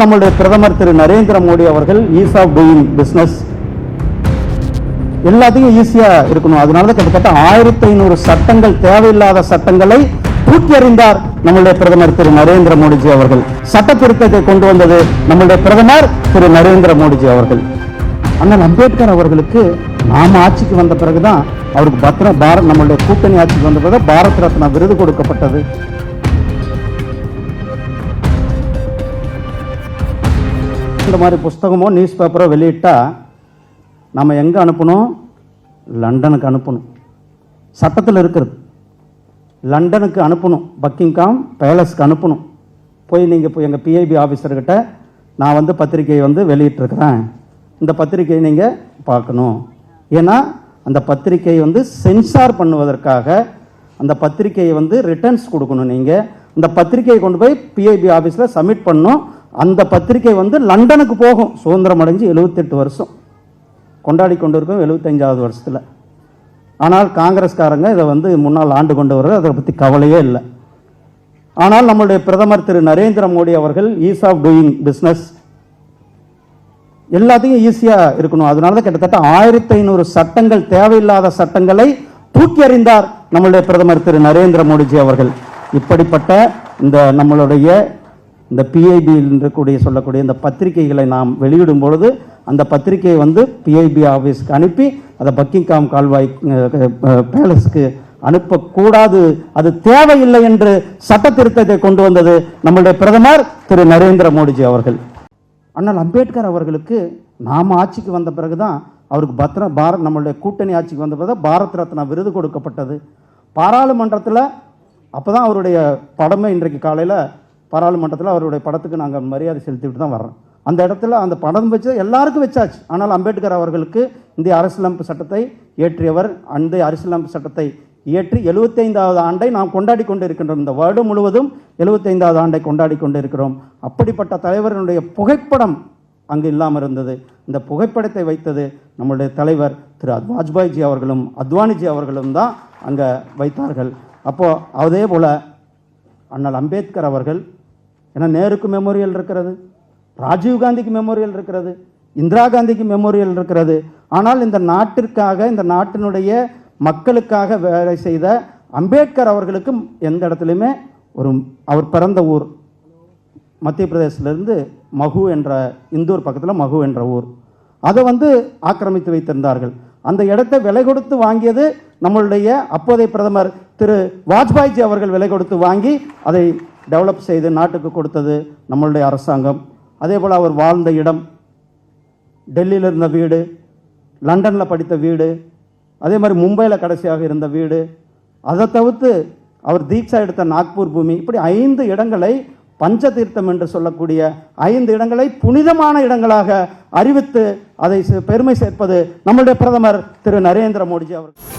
நம்மளுடைய பிரதமர் திரு நரேந்திர மோடி அவர்கள் ஈஸ் ஆஃப் டூயிங் பிஸ்னஸ் எல்லாத்தையும் ஈஸியா இருக்கணும். அதனால தான் கிட்டத்தட்ட ஆயிரத்தி ஐநூறு சட்டங்கள் தேவையில்லாத சட்டங்களை தூக்கி எறிந்தார் நம்மளுடைய பிரதமர் திரு நரேந்திர மோடிஜி அவர்கள். சட்ட திருத்தத்தை கொண்டு வந்தது நம்மளுடைய பிரதமர் திரு நரேந்திர மோடிஜி அவர்கள். அண்ணல் அம்பேத்கர் அவர்களுக்கு நாம் ஆட்சிக்கு வந்த பிறகுதான் அவருக்கு பத்திர பாரத் நம்மளுடைய கூட்டணி ஆட்சிக்கு வந்த பிறகு பாரத் ரத்னா விருது கொடுக்கப்பட்டது. இந்த மாதிரி புஸ்தகமோ நியூஸ் பேப்பரோ வெளியிட்டால் நம்ம எங்கே அனுப்பணும்? லண்டனுக்கு அனுப்பணும். சட்டத்தில் இருக்கிறது. லண்டனுக்கு அனுப்பணும். பக்கிங்காம் பேலஸ்க்கு அனுப்பணும். போய் நீங்கள் போய் எங்கள் பிஐபி ஆஃபீஸர்கிட்ட நான் வந்து பத்திரிக்கையை வந்து வெளியிட்டிருக்கிறேன். இந்த பத்திரிக்கையை நீங்கள் பார்க்கணும். ஏன்னா அந்த பத்திரிக்கையை வந்து சென்சார் பண்ணுவதற்காக அந்த பத்திரிக்கையை வந்து ரிட்டர்ன்ஸ் கொடுக்கணும் நீங்கள் அந்த பத்திரிக்கையை கொண்டு போய் பிஐபி ஆஃபீஸில் சப்மிட் பண்ணணும். அந்த பத்திரிக்கை வந்து லண்டனுக்கு போகும். சுதந்திரம் அடைஞ்சு எழுபத்தெட்டு வருஷம். கொண்டாடி கொண்டு இருக்கோம் எழுபத்தஞ்சாவது வருஷத்தில். ஆனால் காங்கிரஸ்காரங்க இதை வந்து முன்னால் ஆண்டு கொண்டு வர அதை பற்றி கவலையே இல்லை. ஆனால் நம்மளுடைய பிரதமர் திரு நரேந்திர மோடி அவர்கள் ஈஸ் ஆஃப் டூயிங் பிஸ்னஸ் எல்லாத்தையும் ஈஸியாக இருக்கணும். அதனால தான் கிட்டத்தட்ட ஆயிரத்தி ஐநூறு சட்டங்கள் தேவையில்லாத சட்டங்களை தூக்கி எறிந்தார் நம்மளுடைய பிரதமர் திரு நரேந்திர மோடிஜி அவர்கள். இப்படிப்பட்ட இந்த நம்மளுடைய இந்த பிஐபி சொல்லக்கூடிய இந்த பத்திரிகைகளை நாம் வெளியிடும் பொழுது அந்த பத்திரிகையை வந்து பிஐபி ஆஃபீஸ்க்கு அனுப்பி அதை பக்கிங்காம் கால்வாய் பேலஸ்க்கு அனுப்பக்கூடாது. அது தேவையில்லை என்று சட்ட திருத்தத்தை கொண்டு வந்தது நம்முடைய பிரதமர் திரு. நரேந்திர மோடிஜி அவர்கள். அண்ணல் அம்பேத்கர் அவர்களுக்கு நாம் ஆட்சிக்கு வந்த பிறகுதான் அவருக்கு பத்ர பாரத் நம்மளுடைய கூட்டணி ஆட்சிக்கு வந்த பிறகு பாரத் ரத்னா விருது கொடுக்கப்பட்டது. பாராளுமன்றத்தில் அப்போ தான் அவருடைய படமே இன்றைக்கு காலையில் பாராளுமன்றத்தில் அவருடைய படத்துக்கு நாங்கள் மரியாதை செலுத்திவிட்டு தான் வர்றோம். அந்த இடத்துல அந்த படம் வச்சு எல்லாருக்கும் வச்சாச்சு. ஆனால் அம்பேத்கர் அவர்களுக்கு இந்திய அரசியலமைப்பு சட்டத்தை இயற்றியவர் அந்த அரசியலமைப்பு சட்டத்தை இயற்றி எழுபத்தைந்தாவது ஆண்டை நாம் கொண்டாடி கொண்டு இருக்கின்றோம் இந்த வருடம் முழுவதும் எழுபத்தைந்தாவது ஆண்டை கொண்டாடி கொண்டு இருக்கிறோம் அப்படிப்பட்ட தலைவரினுடைய புகைப்படம் அங்கு இல்லாமல் இருந்தது. இந்த புகைப்படத்தை வைத்தது நம்முடைய தலைவர் திரு வாஜ்பாய்ஜி அவர்களும் அத்வானிஜி அவர்களும் தான் அங்கே வைத்தார்கள். அப்போது அதே போல் அண்ணல் அம்பேத்கர் அவர்கள் ஏன்னா நேருக்கு மெமோரியல் இருக்கிறது ராஜீவ் காந்திக்கு மெமோரியல் இருக்கிறது இந்திரா காந்திக்கு மெமோரியல் இருக்கிறது. ஆனால் இந்த நாட்டிற்காக இந்த நாட்டினுடைய மக்களுக்காக வேலை செய்த அம்பேத்கர் அவர்களுக்கு எந்த இடத்துலையுமே ஒரு அவர் பிறந்த ஊர் மத்திய பிரதேசத்திலிருந்து மகு என்ற இந்தூர் பக்கத்தில் மகு என்ற ஊர். அதை வந்து ஆக்கிரமித்து வைத்திருந்தார்கள். அந்த இடத்தை விலை கொடுத்து வாங்கியது நம்மளுடைய அப்போதைய பிரதமர் திரு வாஜ்பாய்ஜி அவர்கள் விலை கொடுத்து வாங்கி அதை டெவலப் செய்து நாட்டுக்கு கொடுத்தது நம்மளுடைய அரசாங்கம். அதே போல் அவர் வாழ்ந்த இடம் டெல்லியில் இருந்த வீடு லண்டனில் படித்த வீடு அதே மாதிரி மும்பையில் கடைசியாக இருந்த வீடு. அதை தவிர்த்து அவர் தீட்சா எடுத்த நாக்பூர் பூமி இப்படி ஐந்து இடங்களை பஞ்சதீர்த்தம் என்று சொல்லக்கூடிய ஐந்து இடங்களை புனிதமான இடங்களாக அறிவித்து அதை பெருமை சேர்ப்பது நம்முடைய பிரதமர் திரு நரேந்திர மோடிஜி அவர்கள்.